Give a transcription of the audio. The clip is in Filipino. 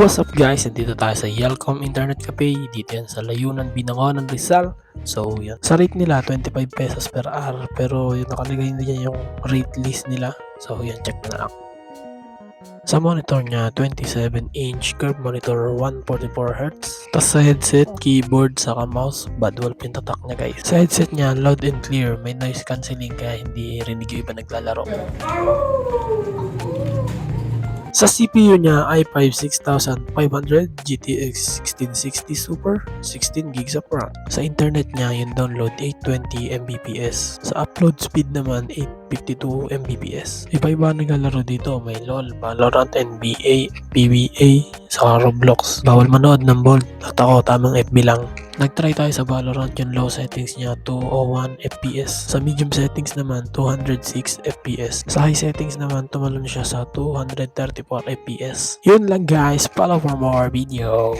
What's up guys? Dito tayo sa Yelcom Internet Cafe. Dito yan sa Layunan, Binangonan, Rizal. So yan. Sa rate nila, 25 pesos per hour. Pero yung nakalagay niya yung rate list nila. So yan, check na lang. Sa monitor niya, 27-inch curved monitor 144Hz. Tapos sa headset, keyboard, saka mouse, badwal yung tatak niya guys. Sa headset niya, loud and clear, may noise cancelling kaya hindi rinig yung iba naglalaro. Sa CPU niya, i5 6500 GTX 1660 Super, 16 GB of RAM. Sa internet niya, yung download 820 Mbps. Sa upload speed naman, 852 Mbps. Iba-iba naglalaro dito, may LOL, Valorant, NBA, PBA, sa Roblox. Bawal manood ng bold. At ako, tamang FB lang. Nagtry tayo sa Valorant yung low settings niya 201 FPS. Sa medium settings naman 206 FPS. Sa high settings naman tumalon siya sa 234 FPS. Yun lang guys, follow for more video.